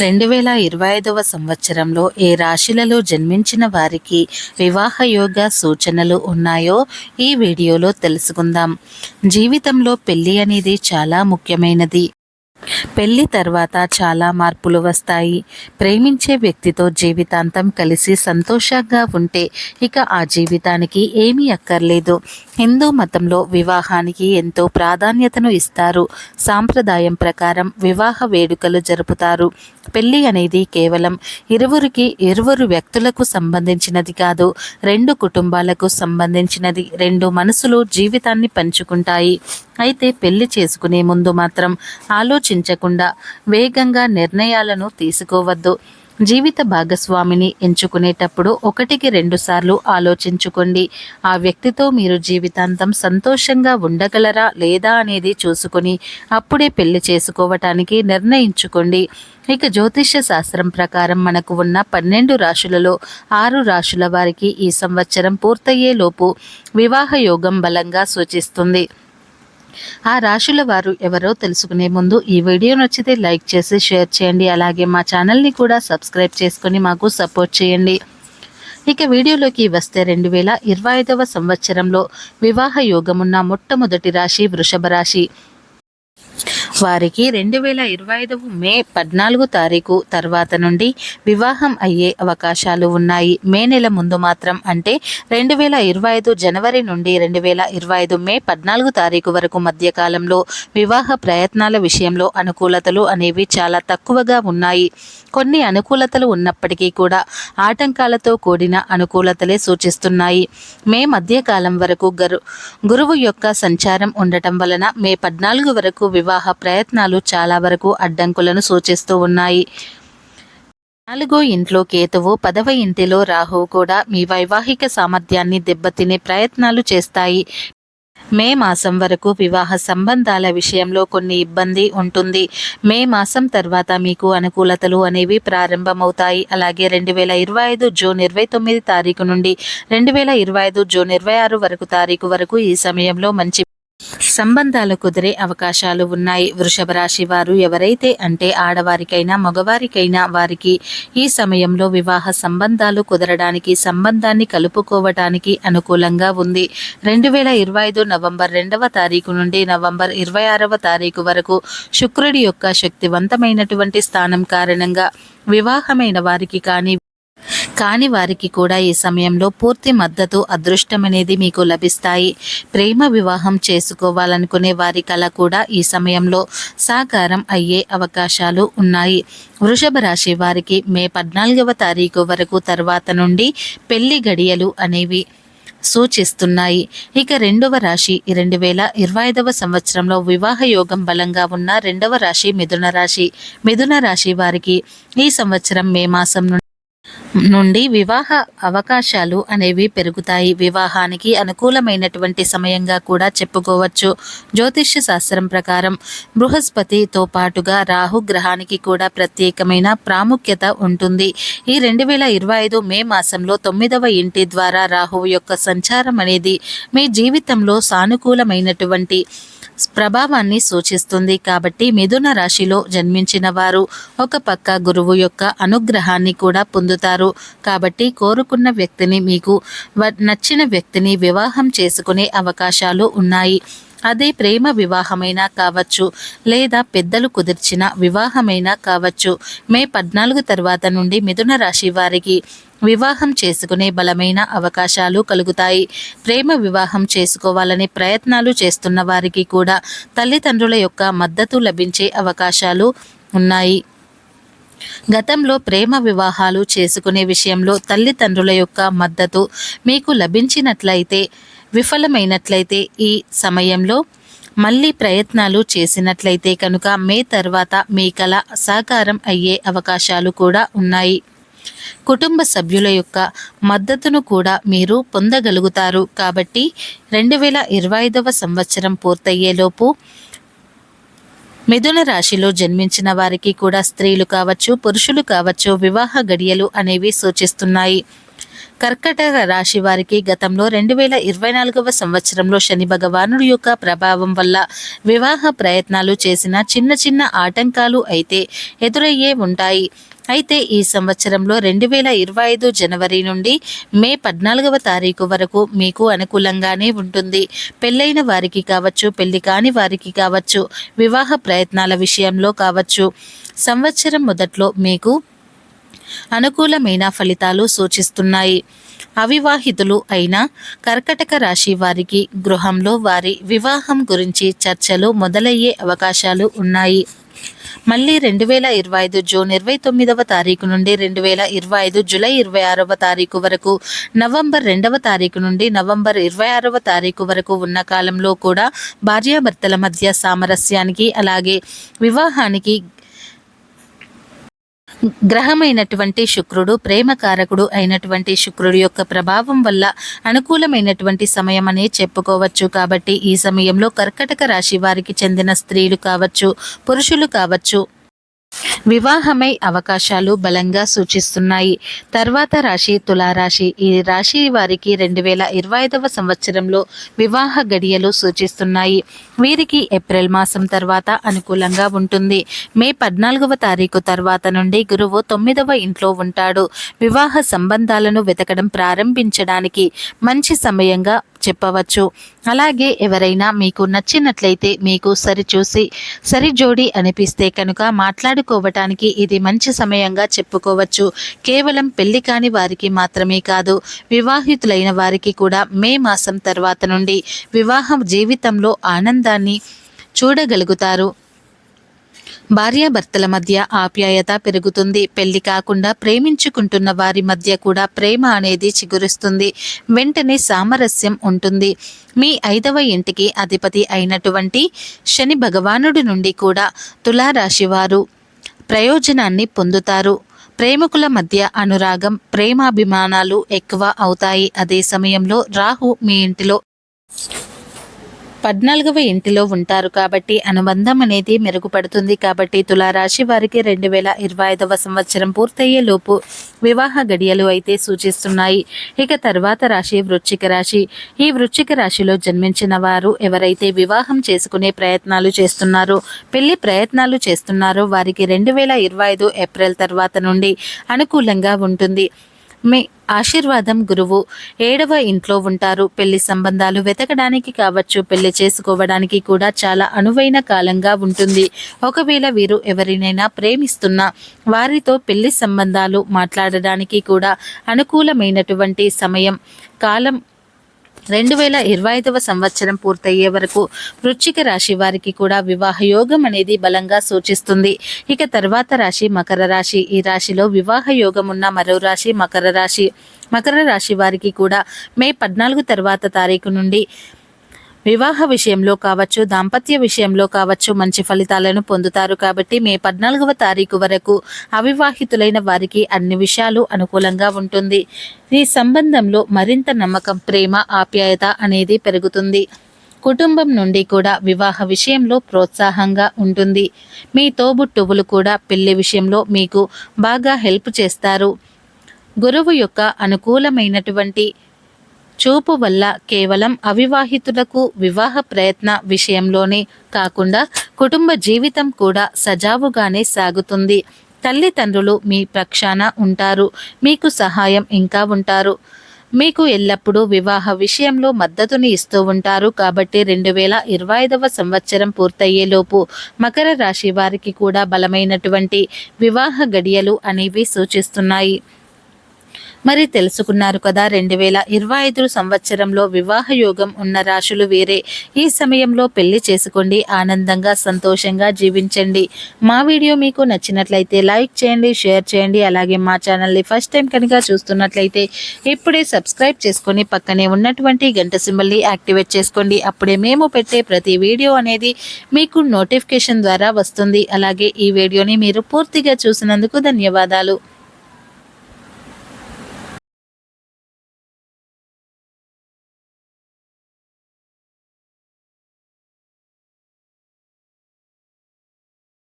రెండు వేల ఇరవై ఐదవ సంవత్సరంలో ఏ రాశులలో జన్మించిన వారికి వివాహ యోగ సూచనలు ఉన్నాయో ఈ వీడియోలో తెలుసుకుందాం. జీవితంలో పెళ్ళి అనేది చాలా ముఖ్యమైనది. పెళ్ళి తర్వాత చాలా మార్పులు వస్తాయి. ప్రేమించే వ్యక్తితో జీవితాంతం కలిసి సంతోషంగా ఉంటే ఇక ఆ జీవితానికి ఏమీ అక్కర్లేదు. హిందూ మతంలో వివాహానికి ఎంతో ప్రాధాన్యతను ఇస్తారు. సాంప్రదాయం ప్రకారం వివాహ వేడుకలు జరుపుతారు. పెళ్ళి అనేది కేవలం ఇరువురికి ఇరువురు వ్యక్తులకు సంబంధించినది కాదు రెండు కుటుంబాలకు సంబంధించినది. రెండు మనసులు జీవితాన్ని పంచుకుంటాయి. అయితే పెళ్ళి చేసుకునే ముందు మాత్రం ఆలోచించకుండా వేగంగా నిర్ణయాలను తీసుకోవద్దు. జీవిత భాగస్వామిని ఎంచుకునేటప్పుడు ఒకటికి రెండు సార్లు ఆలోచించుకోండి. ఆ వ్యక్తితో మీరు జీవితాంతం సంతోషంగా ఉండగలరా లేదా అనేది చూసుకొని అప్పుడే పెళ్ళి చేసుకోవటానికి నిర్ణయించుకోండి. ఇక జ్యోతిష్య శాస్త్రం ప్రకారం మనకు ఉన్న పన్నెండు రాశులలో ఆరు రాశుల వారికి ఈ సంవత్సరం పూర్తయ్యేలోపు వివాహ యోగం బలంగా సూచిస్తుంది. ఆ రాశుల వారు ఎవరో తెలుసుకునే ముందు ఈ వీడియో నచ్చితే లైక్ చేసి షేర్ చేయండి. అలాగే మా ఛానల్ని కూడా సబ్స్క్రైబ్ చేసుకొని మాకు సపోర్ట్ చేయండి. ఇక వీడియోలోకి వస్తే రెండు వేల ఇరవై ఐదవ సంవత్సరంలో వివాహ యోగమున్న మొట్టమొదటి రాశి వృషభ రాశి. వారికి రెండు వేల ఇరవై ఐదు మే పద్నాలుగు తారీఖు తర్వాత నుండి వివాహం అయ్యే అవకాశాలు ఉన్నాయి. మే నెల ముందు మాత్రం అంటే రెండు వేల ఇరవై ఐదు జనవరి నుండి రెండు వేల ఇరవై ఐదు మే పద్నాలుగు తారీఖు వరకు మధ్యకాలంలో వివాహ ప్రయత్నాల విషయంలో అనుకూలతలు అనేవి చాలా తక్కువగా ఉన్నాయి. కొన్ని అనుకూలతలు ఉన్నప్పటికీ కూడా ఆటంకాలతో కూడిన అనుకూలతలే సూచిస్తున్నాయి. మే మధ్యకాలం వరకు గరు గురువు యొక్క సంచారం ఉండటం వలన మే పద్నాలుగు వరకు వివాహ ప్రయత్నాలు చాలా వరకు అడ్డంకులను సూచిస్తూ ఉన్నాయి. నాలుగో ఇంట్లో కేతువు పదవ ఇంటిలో రాహువు కూడా మీ వైవాహిక సామర్థ్యాన్ని దెబ్బతినే ప్రయత్నాలు చేస్తాయి. మే మాసం వరకు వివాహ సంబంధాల విషయంలో కొన్ని ఇబ్బంది ఉంటుంది. మే మాసం తర్వాత మీకు అనుకూలతలు అనేవి ప్రారంభమవుతాయి. అలాగే రెండు వేల ఇరవై ఐదు జూన్ ఇరవై తొమ్మిది తారీఖు నుండి రెండు వేల ఇరవై ఐదు జూన్ ఇరవై ఆరు వరకు తారీఖు వరకు ఈ సమయంలో మంచి సంబంధాలు కుదిరే అవకాశాలు ఉన్నాయి. వృషభ రాశి వారు ఎవరైతే అంటే ఆడవారికైనా మగవారికైనా వారికి ఈ సమయంలో వివాహ సంబంధాలు కుదరడానికి సంబంధాన్ని కలుపుకోవటానికి అనుకూలంగా ఉంది. రెండు వేల ఇరవై ఐదు నవంబర్ రెండవ తారీఖు నుండి నవంబర్ ఇరవై ఆరవ తారీఖు వరకు శుక్రుడి యొక్క శక్తివంతమైనటువంటి స్థానం కారణంగా వివాహమైన వారికి కానీ కాని వారికి కూడా ఈ సమయంలో పూర్తి మద్దతు అదృష్టం అనేది మీకు లభిస్తాయి. ప్రేమ వివాహం చేసుకోవాలనుకునే వారి కళ కూడా ఈ సమయంలో సాకారం అయ్యే అవకాశాలు ఉన్నాయి. వృషభ రాశి వారికి మే పద్నాలుగవ తారీఖు వరకు తర్వాత నుండి పెళ్ళి గడియలు అనేవి సూచిస్తున్నాయి. ఇక రెండవ రాశి రెండు వేల ఇరవై ఐదవ సంవత్సరంలో వివాహ యోగం బలంగా ఉన్న రెండవ రాశి మిథున రాశి. మిథున రాశి వారికి ఈ సంవత్సరం మే మాసం నుండి నుండి వివాహ అవకాశాలు అనేవి పెరుగుతాయి. వివాహానికి అనుకూలమైనటువంటి సమయంగా కూడా చెప్పుకోవచ్చు. జ్యోతిష్య శాస్త్రం ప్రకారం బృహస్పతితో పాటుగా రాహు గ్రహానికి కూడా ప్రత్యేకమైన ప్రాముఖ్యత ఉంటుంది. ఈ రెండు వేల ఇరవై ఐదు మే మాసంలో తొమ్మిదవ ఇంటి ద్వారా రాహువు యొక్క సంచారం అనేది మీ జీవితంలో సానుకూలమైనటువంటి ప్రభావాన్ని సూచిస్తుంది. కాబట్టి మిథున రాశిలో జన్మించిన వారు ఒక పక్క గురువు యొక్క అనుగ్రహాన్ని కూడా పొందుతారు. కాబట్టి కోరుకున్న వ్యక్తిని మీకు నచ్చిన వ్యక్తిని వివాహం చేసుకునే అవకాశాలు ఉన్నాయి. అదే ప్రేమ వివాహమైనా కావచ్చు లేదా పెద్దలు కుదిర్చిన వివాహమైనా కావచ్చు. మే పద్నాలుగు తర్వాత నుండి మిథున రాశి వారికి వివాహం చేసుకునే బలమైన అవకాశాలు కలుగుతాయి. ప్రేమ వివాహం చేసుకోవాలనే ప్రయత్నాలు చేస్తున్న వారికి కూడా తల్లిదండ్రుల యొక్క మద్దతు లభించే అవకాశాలు ఉన్నాయి. గతంలో ప్రేమ వివాహాలు చేసుకునే విషయంలో తల్లిదండ్రుల యొక్క మద్దతు మీకు లభించినట్లయితే విఫలమైనట్లయితే ఈ సమయంలో మళ్ళీ ప్రయత్నాలు చేసినట్లయితే కనుక మే తర్వాత మీ కళ సాకారం అయ్యే అవకాశాలు కూడా ఉన్నాయి. కుటుంబ సభ్యుల యొక్క మద్దతును కూడా మీరు పొందగలుగుతారు. కాబట్టి రెండు వేల ఇరవై ఐదవ సంవత్సరం పూర్తయ్యేలోపు మిథున రాశిలో జన్మించిన వారికి కూడా స్త్రీలు కావచ్చు పురుషులు కావచ్చు వివాహ గడియలు అనేవి సూచిస్తున్నాయి. కర్కటక రాశి వారికి గతంలో రెండు వేల ఇరవై నాలుగవ సంవత్సరంలో శని భగవానుడి యొక్క ప్రభావం వల్ల వివాహ ప్రయత్నాలు చేసిన చిన్న చిన్న ఆటంకాలు అయితే ఎదురయ్యే ఉంటాయి. అయితే ఈ సంవత్సరంలో రెండు వేల ఇరవై ఐదు జనవరి నుండి మే పద్నాలుగవ తారీఖు వరకు మీకు అనుకూలంగానే ఉంటుంది. పెళ్ళైన వారికి కావచ్చు పెళ్ళి కాని వారికి కావచ్చు వివాహ ప్రయత్నాల విషయంలో కావచ్చు. సంవత్సరం మొదట్లో మీకు అనుకూలమైన ఫలితాలు సూచిస్తున్నాయి. అవివాహితులు అయిన కర్కటక రాశి వారికి గృహంలో వారి వివాహం గురించి చర్చలు మొదలయ్యే అవకాశాలు ఉన్నాయి. మళ్ళీ రెండు వేల ఇరవై ఐదు జూన్ ఇరవై తొమ్మిదవ తారీఖు నుండి రెండు వేల ఇరవై ఐదు జూలై ఇరవై ఆరవ తారీఖు వరకు నవంబర్ రెండవ తారీఖు నుండి నవంబర్ ఇరవై ఆరవ తారీఖు వరకు ఉన్న కాలంలో కూడా భార్యాభర్తల మధ్య సామరస్యానికి అలాగే వివాహానికి గ్రహమైనటువంటి శుక్రుడు ప్రేమకారకుడు అయినటువంటి శుక్రుడు యొక్క ప్రభావం వల్ల అనుకూలమైనటువంటి సమయం అనే చెప్పుకోవచ్చు. కాబట్టి ఈ సమయంలో కర్కటక రాశి వారికి చెందిన స్త్రీలు కావచ్చు పురుషులు కావచ్చు వివాహమై అవకాశాలు బలంగా సూచిస్తున్నాయి. తర్వాత రాశి తులారాశి. ఈ రాశి వారికి రెండు వేల ఇరవై ఐదవ సంవత్సరంలో వివాహ గడియలు సూచిస్తున్నాయి. వీరికి ఏప్రిల్ మాసం తర్వాత అనుకూలంగా ఉంటుంది. మే పద్నాలుగవ తారీఖు తర్వాత నుండి గురువు తొమ్మిదవ ఇంట్లో ఉంటాడు. వివాహ సంబంధాలను వెతకడం ప్రారంభించడానికి మంచి సమయంగా చెప్పవచ్చు. అలాగే ఎవరైనా మీకు నచ్చినట్లయితే మీకు సరిచూసి సరిజోడి అనిపిస్తే కనుక మాట్లాడుకోవటానికి ఇది మంచి సమయంగా చెప్పుకోవచ్చు. కేవలం పెళ్ళి కాని వారికి మాత్రమే కాదు వివాహితులైన వారికి కూడా మే మాసం తర్వాత నుండి వివాహం జీవితంలో ఆనందాన్ని చూడగలుగుతారు. భార్యాభర్తల మధ్య ఆప్యాయత పెరుగుతుంది. పెళ్ళి కాకుండా ప్రేమించుకుంటున్న వారి మధ్య కూడా ప్రేమ అనేది చిగురిస్తుంది. వెంటనే సామరస్యం ఉంటుంది. మీ ఐదవ ఇంటికి అధిపతి అయినటువంటి శని భగవానుడి నుండి కూడా తులారాశి వారు ప్రయోజనాన్ని పొందుతారు. ప్రేమికుల మధ్య అనురాగం ప్రేమాభిమానాలు ఎక్కువ అవుతాయి. అదే సమయంలో రాహు మీ ఇంటిలో పద్నాలుగవ ఇంటిలో ఉంటారు కాబట్టి అనుబంధం అనేది మెరుగుపడుతుంది కాబట్టి తులారాశి వారికి రెండు వేల ఇరవై ఐదవ సంవత్సరం పూర్తయ్యే లోపు వివాహ గడియలు అయితే సూచిస్తున్నాయి. ఇక తర్వాత రాశి వృశ్చిక రాశి. ఈ వృశ్చిక రాశిలో జన్మించిన వారు ఎవరైతే వివాహం చేసుకునే ప్రయత్నాలు చేస్తున్నారో పెళ్ళి ప్రయత్నాలు చేస్తున్నారో వారికి రెండు వేల ఇరవై ఐదు ఏప్రిల్ తర్వాత నుండి అనుకూలంగా ఉంటుంది. మీ ఆశీర్వాదం గురువు. ఏడవ ఇంట్లో ఉంటారు. పెళ్ళి సంబంధాలు వెతకడానికి కావచ్చు పెళ్ళి చేసుకోవడానికి కూడా చాలా అనువైన కాలంగా ఉంటుంది. ఒకవేళ వీరు ఎవరినైనా ప్రేమిస్తున్నా వారితో పెళ్ళి సంబంధాలు మాట్లాడడానికి కూడా అనుకూలమైనటువంటి సమయం కాలం రెండు వేల ఇరవై ఐదవ సంవత్సరం పూర్తయ్యే వరకు వృశ్చిక రాశి వారికి కూడా వివాహ యోగం అనేది బలంగా సూచిస్తుంది. ఇక తర్వాత రాశి మకర రాశి. ఈ రాశిలో వివాహ యోగం ఉన్న మరో రాశి మకర రాశి. మకర రాశి వారికి కూడా మే పద్నాలుగు తర్వాత తారీఖు నుండి వివాహ విషయంలో కావచ్చు దాంపత్య విషయంలో కావచ్చు మంచి ఫలితాలను పొందుతారు కాబట్టి మే పద్నాలుగవ తారీఖు వరకు అవివాహితులైన వారికి అన్ని విషయాలు అనుకూలంగా ఉంటుంది. ఈ సంబంధంలో మరింత నమ్మకం ప్రేమ ఆప్యాయత అనేది పెరుగుతుంది. కుటుంబం నుండి కూడా వివాహ విషయంలో ప్రోత్సాహంగా ఉంటుంది. మీ తోబుట్టువులు కూడా పెళ్ళి విషయంలో మీకు బాగా హెల్ప్ చేస్తారు. గురువు యొక్క అనుకూలమైనటువంటి చూపు వల్ల కేవలం అవివాహితులకు వివాహ ప్రయత్న విషయంలోనే కాకుండా కుటుంబ జీవితం కూడా సజావుగానే సాగుతుంది. తల్లిదండ్రులు మీ ప్రక్షాన ఉంటారు. మీకు సహాయం ఇంకా ఉంటారు. మీకు ఎల్లప్పుడూ వివాహ విషయంలో మద్దతుని ఇస్తూ ఉంటారు. కాబట్టి రెండు వేల ఇరవై ఐదవ సంవత్సరం పూర్తయ్యేలోపు మకర రాశి వారికి కూడా బలమైనటువంటి వివాహ గడియలు అనేవి సూచిస్తున్నాయి. మరి తెలుసుకున్నారు కదా రెండు వేల ఇరవై ఐదు సంవత్సరంలో వివాహ యోగం ఉన్న రాశులు వేరే. ఈ సమయంలో పెళ్ళి చేసుకోండి ఆనందంగా సంతోషంగా జీవించండి. మా వీడియో మీకు నచ్చినట్లయితే లైక్ చేయండి షేర్ చేయండి. అలాగే మా ఛానల్ని ఫస్ట్ టైం కనుక చూస్తున్నట్లయితే ఇప్పుడే సబ్స్క్రైబ్ చేసుకొని పక్కనే ఉన్నటువంటి గంట సింబల్ని యాక్టివేట్ చేసుకోండి. అప్పుడే మేము పెట్టే ప్రతి వీడియో అనేది మీకు నోటిఫికేషన్ ద్వారా వస్తుంది. అలాగే ఈ వీడియోని మీరు పూర్తిగా చూసినందుకు ధన్యవాదాలు.